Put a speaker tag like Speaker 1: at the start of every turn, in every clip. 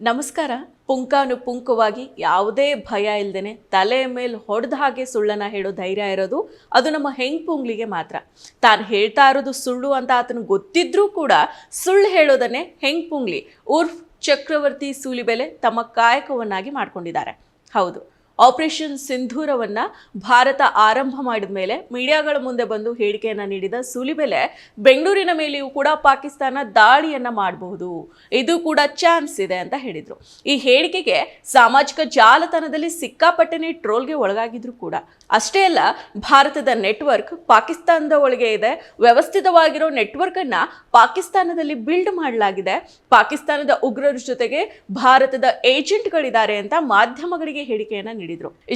Speaker 1: ನಮಸ್ಕಾರ. ಪುಂಕಾನುಪುಂಕವಾಗಿ ಯಾವುದೇ ಭಯ ಇಲ್ದೇನೆ ತಲೆ ಮೇಲೆ ಹೊಡೆದ ಹಾಗೆ ಸುಳ್ಳನ ಹೇಳೋ ಧೈರ್ಯ ಇರೋದು ಅದು ನಮ್ಮ ಹೆಂಗ್ ಪುಂಗ್ಲಿಗೆ ಮಾತ್ರ. ತಾನು ಹೇಳ್ತಾ ಇರೋದು ಸುಳ್ಳು ಅಂತ ಆತನ ಗೊತ್ತಿದ್ರೂ ಕೂಡ ಸುಳ್ಳು ಹೇಳೋದನ್ನೇ ಹೆಂಗ್ ಪುಂಗ್ಲಿ ಉರ್ಫ್ ಚಕ್ರವರ್ತಿ ಸೂಲಿಬೆಲೆ ತಮ್ಮ ಕಾಯಕವನ್ನಾಗಿ ಮಾಡ್ಕೊಂಡಿದ್ದಾರೆ. ಹೌದು. ಆಪರೇಷನ್ ಸಿಂಧೂರವನ್ನ ಭಾರತ ಆರಂಭ ಮಾಡಿದ ಮೇಲೆ ಮೀಡಿಯಾಗಳ ಮುಂದೆ ಬಂದು ಹೇಳಿಕೆಯನ್ನು ನೀಡಿದ ಸೂಲಿಬೆಲೆ, ಬೆಂಗಳೂರಿನ ಮೇಲೆಯೂ ಕೂಡ ಪಾಕಿಸ್ತಾನ ದಾಳಿಯನ್ನ ಮಾಡಬಹುದು. ಇದು ಕೂಡ ಚಾನ್ಸ್ ಇದೆ ಅಂತ ಹೇಳಿದರು. ಈ ಹೇಳಿಕೆಗೆ ಸಾಮಾಜಿಕ ಜಾಲತಾಣದಲ್ಲಿ ಸಿಕ್ಕಾಪಟ್ಟನೆ ಟ್ರೋಲ್ಗೆ ಒಳಗಾಗಿದ್ರು ಕೂಡ. ಅಷ್ಟೇ ಅಲ್ಲ, ಭಾರತದ ನೆಟ್ವರ್ಕ್ ಪಾಕಿಸ್ತಾನದ ಒಳಗೆ ಇದೆ. ವ್ಯವಸ್ಥಿತವಾಗಿರೋ ನೆಟ್ವರ್ಕ್ ಅನ್ನ ಪಾಕಿಸ್ತಾನದಲ್ಲಿ ಬಿಲ್ಡ್ ಮಾಡಲಾಗಿದೆ. ಪಾಕಿಸ್ತಾನದ ಉಗ್ರರ ಜೊತೆಗೆ ಭಾರತದ ಏಜೆಂಟ್ಗಳಿದ್ದಾರೆ ಅಂತ ಮಾಧ್ಯಮಗಳಿಗೆ ಹೇಳಿಕೆಯನ್ನು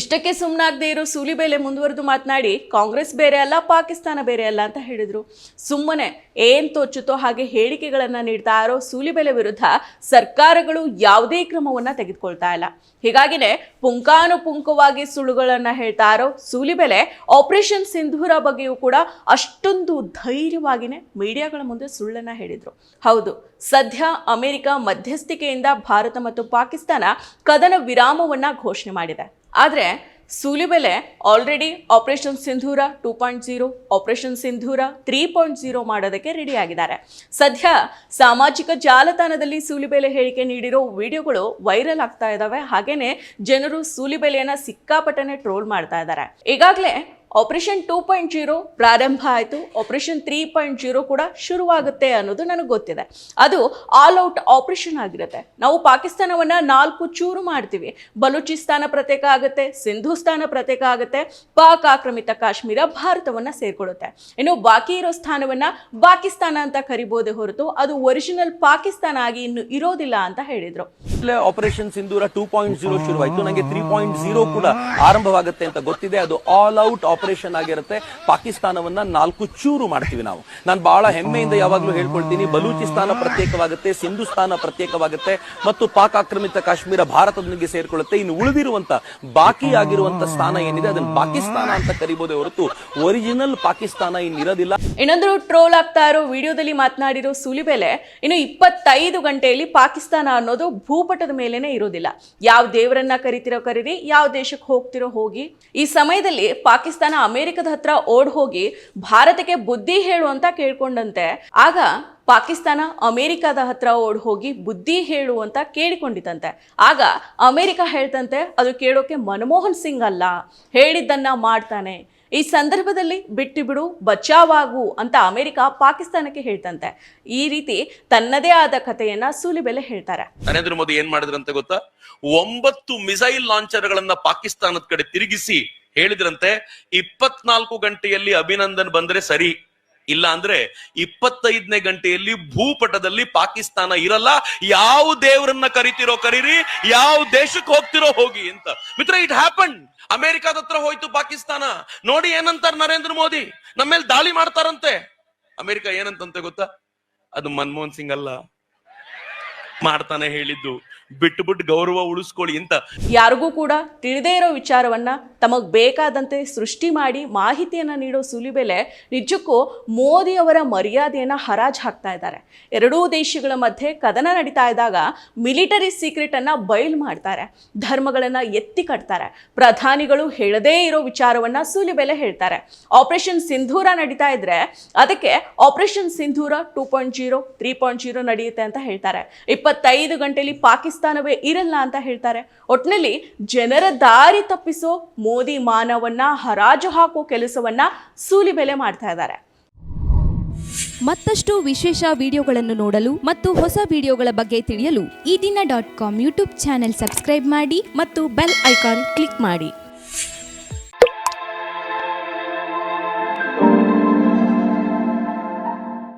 Speaker 1: ಇಷ್ಟಕ್ಕೆ ಸುಮ್ಮನಾಗದೆ ಇರೋ ಸೂಲಿಬೆಲೆ ಮುಂದುವರೆದು ಮಾತನಾಡಿ ಕಾಂಗ್ರೆಸ್ ಬೇರೆ ಅಲ್ಲ, ಪಾಕಿಸ್ತಾನ ಬೇರೆ ಅಲ್ಲ ಅಂತ ಹೇಳಿದ್ರು. ಸುಮ್ಮನೆ ಏನ್ ತೋಚುತ್ತೋ ಹಾಗೆ ಹೇಳಿಕೆಗಳನ್ನ ನೀಡ್ತಾ ಇರೋ ಸೂಲಿಬೆಲೆ ವಿರುದ್ಧ ಸರ್ಕಾರಗಳು ಯಾವುದೇ ಕ್ರಮವನ್ನ ತೆಗೆದುಕೊಳ್ತಾ ಇಲ್ಲ. ಹೀಗಾಗಿನೇ ಪುಂಕಾನುಪುಂಕವಾಗಿ ಸುಳ್ಳುಗಳನ್ನ ಹೇಳ್ತಾ ಇರೋ ಸೂಲಿಬೆಲೆ ಆಪರೇಷನ್ ಸಿಂಧೂರ ಬಗ್ಗೆಯೂ ಕೂಡ ಅಷ್ಟೊಂದು ಧೈರ್ಯವಾಗಿನೇ ಮೀಡಿಯಾಗಳ ಮುಂದೆ ಸುಳ್ಳನ್ನ ಹೇಳಿದ್ರು. ಹೌದು, ಸದ್ಯ ಅಮೆರಿಕ ಮಧ್ಯಸ್ಥಿಕೆಯಿಂದ ಭಾರತ ಮತ್ತು ಪಾಕಿಸ್ತಾನ ಕದನ ವಿರಾಮವನ್ನ ಘೋಷಣೆ ಮಾಡಿದೆ. ಆದರೆ Sulibele already operation Sindoor two point zero operation Sindoor three point zero ಮಾಡೋದಕ್ಕೆ ರೆಡಿಯಾಗಿದ್ದಾರೆ ಸದ್ಯ ಸಾಮಾಜಿಕ ಜಾಲತಾಣದಲ್ಲಿ ಸೂಲಿಬೆಲೆ ಹೇಳಿಕೆ ನೀಡಿರೋ ವಿಡಿಯೋಗಳು ವೈರಲ್ ಆಗ್ತಾ ಇದ್ದಾವೆ ಹಾಗೇನೆ ಜನರು ಸೂಲಿಬೆಲೆಯನ್ನ ಸಿಕ್ಕಾಪಟ್ಟನೆ ಟ್ರೋಲ್ ಮಾಡ್ತಾ ಇದ್ದಾರೆ. ಈಗಾಗಲೇ ಆಪರೇಷನ್ ಟೂ ಪಾಯಿಂಟ್ ಜೀರೋ ಪ್ರಾರಂಭ ಆಯಿತು. ಆಪರೇಷನ್ ತ್ರೀ ಪಾಯಿಂಟ್ ಜೀರೋ ಕೂಡ ಶುರುವಾಗುತ್ತೆ ಅನ್ನೋದು ನನಗೆ ಗೊತ್ತಿದೆ. ಅದು ಆಲ್ ಔಟ್ ಆಪರೇಷನ್ ಆಗಿರುತ್ತೆ. ನಾವು ಪಾಕಿಸ್ತಾನವನ್ನ ನಾಲ್ಕು ಚೂರು ಮಾಡ್ತೀವಿ. ಬಲೂಚಿಸ್ತಾನ ಪ್ರತ್ಯೇಕ ಆಗುತ್ತೆ ಸಿಂಧೂಸ್ತಾನ ಪ್ರತ್ಯೇಕ ಆಗುತ್ತೆ, ಪಾಕ್ ಆಕ್ರಮಿತ ಕಾಶ್ಮೀರ ಭಾರತವನ್ನ ಸೇರ್ಕೊಳ್ಳುತ್ತೆ ಇನ್ನು ಬಾಕಿ ಇರೋ ಸ್ಥಾನವನ್ನ ಪಾಕಿಸ್ತಾನ ಅಂತ ಕರಿಬೋದೇ ಹೊರತು ಅದು ಒರಿಜಿನಲ್ ಪಾಕಿಸ್ತಾನ ಆಗಿ ಇನ್ನು ಇರೋದಿಲ್ಲ ಅಂತ ಹೇಳಿದ್ರು.
Speaker 2: Operation Sindoor two point zero ಶುರುವಾಯ್ತು. ನನಗೆ ತ್ರೀ ಪಾಯಿಂಟ್ ಜೀರೋ ಕೂಡ ಆರಂಭವಾಗುತ್ತೆ ಅಂತ ಗೊತ್ತಿದೆ. ಅದು ಆಲ್ ಔಟ್ ಆಪರೇಷನ್ ಆಗಿರುತ್ತೆ. ಪಾಕಿಸ್ತಾನವನ್ನ ನಾಲ್ಕು ಚೂರು ಮಾಡ್ತೀವಿ ನಾವು. ನಾನು ಬಹಳ ಹೆಮ್ಮೆಯಿಂದ ಯಾವಾಗಲೂ ಹೇಳ್ಕೊಳ್ತೀನಿ, ಬಲೂಚಿಸ್ತಾನ ಪ್ರತ್ಯೇಕವಾಗುತ್ತೆ ಸಿಂಧುಸ್ತಾನ ಪ್ರತ್ಯೇಕವಾಗುತ್ತೆ, ಮತ್ತು ಪಾಕ್ ಆಕ್ರಮಿತ ಕಾಶ್ಮೀರ ಭಾರತದೊಂದಿಗೆ ಸೇರ್ಕೊಳ್ಳುತ್ತೆ. ಇನ್ನು ಉಳಿದಿರುವಂತ ಬಾಕಿ ಆಗಿರುವಂತ ಸ್ಥಾನ ಏನಿದೆ, ಅದನ್ನ ಪಾಕಿಸ್ತಾನ ಅಂತ ಕರಿಬಹುದೇ ಹೊರತು ಒರಿಜಿನಲ್ ಪಾಕಿಸ್ತಾನ ಇನ್ನಿರೋದಿಲ್ಲ.
Speaker 1: ಇನ್ನೊಂದು ಟ್ರೋಲ್ ಆಗ್ತಾ ಇರೋ ವಿಡಿಯೋದಲ್ಲಿ ಮಾತನಾಡಿರೋ ಸುಲಿಬೆಲೆ, ಇನ್ನು ಇಪ್ಪತ್ತೈದು ಗಂಟೆಯಲ್ಲಿ ಪಾಕಿಸ್ತಾನ ಅನ್ನೋದು ಭೂಪಟದ ಮೇಲೇನೆ ಇರೋದಿಲ್ಲ. ಯಾವ ದೇವರನ್ನ ಕರಿತಿರೋ ಕರೀರಿ, ಯಾವ ದೇಶಕ್ಕೆ ಹೋಗ್ತಿರೋ ಹೋಗಿ, ಈ ಸಮಯದಲ್ಲಿ ಪಾಕಿಸ್ತಾನ ಅಮೆರಿಕದ ಹತ್ರ ಓಡ್ ಹೋಗಿ ಭಾರತಕ್ಕೆ ಬುದ್ಧಿ ಹೇಳು ಅಂತ ಕೇಳ್ಕೊಂಡಂತೆ. ಆಗ ಪಾಕಿಸ್ತಾನ ಅಮೆರಿಕದ ಹತ್ರ ಓಡ್ ಹೋಗಿ ಬುದ್ಧಿ ಹೇಳು ಅಂತ ಕೇಳಿಕೊಂಡಿತಂತೆ ಆಗ ಅಮೆರಿಕ ಹೇಳ್ತಂತೆ, ಅದು ಕೇಳೋಕೆ ಮನಮೋಹನ್ ಸಿಂಗ್ ಅಲ್ಲ, ಹೇಳಿದ್ದನ್ನ ಮಾಡ್ತಾನೆ. ಈ ಸಂದರ್ಭದಲ್ಲಿ ಬಿಟ್ಟು ಬಿಡು, ಬಚಾವಾಗು ಅಂತ ಅಮೆರಿಕ ಪಾಕಿಸ್ತಾನಕ್ಕೆ ಹೇಳ್ತಂತೆ. ಈ ರೀತಿ ತನ್ನದೇ ಆದ ಕಥೆಯನ್ನ ಸೂಲಿಬೆಲೆ ಹೇಳ್ತಾರೆ.
Speaker 3: ನರೇಂದ್ರ ಮೋದಿ ಏನ್ ಮಾಡಿದ್ರಂತೆ ಗೊತ್ತಾ? ಒಂಬತ್ತು ಮಿಸೈಲ್ ಲಾಂಚರ್ಗಳನ್ನ ಪಾಕಿಸ್ತಾನದ ಕಡೆ ತಿರುಗಿಸಿ ಹೇಳಿದ್ರಂತೆ, ಇಪ್ಪತ್ನಾಲ್ಕು ಗಂಟೆಯಲ್ಲಿ ಅಭಿನಂದನ್ ಬಂದ್ರೆ ಸರಿ. ಇಲ್ಲ ಅಂದ್ರೆ ಇಪ್ಪತ್ತೈದನೇ ಗಂಟೆಯಲ್ಲಿ ಭೂಪಟದಲ್ಲಿ ಪಾಕಿಸ್ತಾನ ಇರಲ್ಲ, ಯಾವ ದೇವರನ್ನ ಕರಿತಿರೋ ಕರೀರಿ, ಯಾವ ದೇಶಕ್ಕೆ ಹೋಗ್ತಿರೋ ಹೋಗಿ ಅಂತ. ಮಿತ್ರ ಇಟ್ ಹ್ಯಾಪನ್ ಅಮೆರಿಕಾದ ಹತ್ರ ಹೋಯ್ತು ಪಾಕಿಸ್ತಾನ. ನೋಡಿ ಏನಂತಾರ ನರೇಂದ್ರ ಮೋದಿ. ನಮ್ಮ ಮೇಲೆ ದಾಳಿ ಮಾಡ್ತಾರಂತೆ. ಅಮೆರಿಕ ಏನಂತಂತೆ ಗೊತ್ತಾ? ಅದು ಮನಮೋಹನ್ ಸಿಂಗ್ ಅಲ್ಲ. ಮಾಡ್ತಾನೆ ಹೇಳಿದ್ದು. ಬಿಟ್ಟು ಬಿಟ್ಟು ಗೌರವ ಉಳಿಸ್ಕೊಳ್ಳಿ ಅಂತ.
Speaker 1: ಯಾರಿಗೂ ಕೂಡ ತಿಳಿದೇ ಇರೋ ವಿಚಾರವನ್ನ ತಮಗ್ ಬೇಕಾದಂತೆ ಸೃಷ್ಟಿ ಮಾಡಿ ಮಾಹಿತಿಯನ್ನ ನೀಡೋ ಸುಲಿಬೆಲೆ ನಿಜಕ್ಕೂ ಮೋದಿ ಅವರ ಮರ್ಯಾದೆಯನ್ನ ಹರಾಜ್ ಹಾಕ್ತಾ ಇದ್ದಾರೆ. ಎರಡೂ ದೇಶಗಳ ಮಧ್ಯೆ ಕದನ ನಡೀತಾ ಇದ್ದಾಗ ಮಿಲಿಟರಿ ಸೀಕ್ರೆಟ್ ಅನ್ನ ಬಯಲು ಮಾಡ್ತಾರೆ. ಧರ್ಮಗಳನ್ನ ಎತ್ತಿ ಕಟ್ತಾರೆ. ಪ್ರಧಾನಿಗಳು ಹೇಳದೇ ಇರೋ ವಿಚಾರವನ್ನ ಸುಲಿಬೆಲೆ ಹೇಳ್ತಾರೆ. ಆಪರೇಷನ್ ಸಿಂಧೂರ ನಡೀತಾ ಇದ್ರೆ ಅದಕ್ಕೆ operation Sindoor two point zero three point zero ನಡೆಯುತ್ತೆ ಅಂತ ಹೇಳ್ತಾರೆ. ಇಪ್ಪತ್ತೈದು ಗಂಟೆಯಲ್ಲಿ ಪಾಕಿಸ್ತಾನವೇ ಇರಲ್ಲ ಅಂತ ಹೇಳ್ತಾರೆ. ಒಟ್ಟಿನಲ್ಲಿ ಜನರ ದಾರಿ ತಪ್ಪಿಸೋ ಮೋದಿ ಮಾನವನ್ನ ಹರಾಜು ಹಾಕೋ ಕೆಲಸವನ್ನ ಸೂಲಿಬೆಲೆ ಮಾಡ್ತಾ ಇದ್ದಾರೆ.
Speaker 4: ಮತ್ತಷ್ಟು ವಿಶೇಷ ವಿಡಿಯೋಗಳನ್ನು ನೋಡಲು ಮತ್ತು ಹೊಸ ವಿಡಿಯೋಗಳ ಬಗ್ಗೆ ತಿಳಿಯಲು ಈ ದಿನ dot com YouTube channel subscribe ಮಾಡಿ ಮತ್ತು ಬೆಲ್ ಐಕಾನ್ ಕ್ಲಿಕ್ ಮಾಡಿ.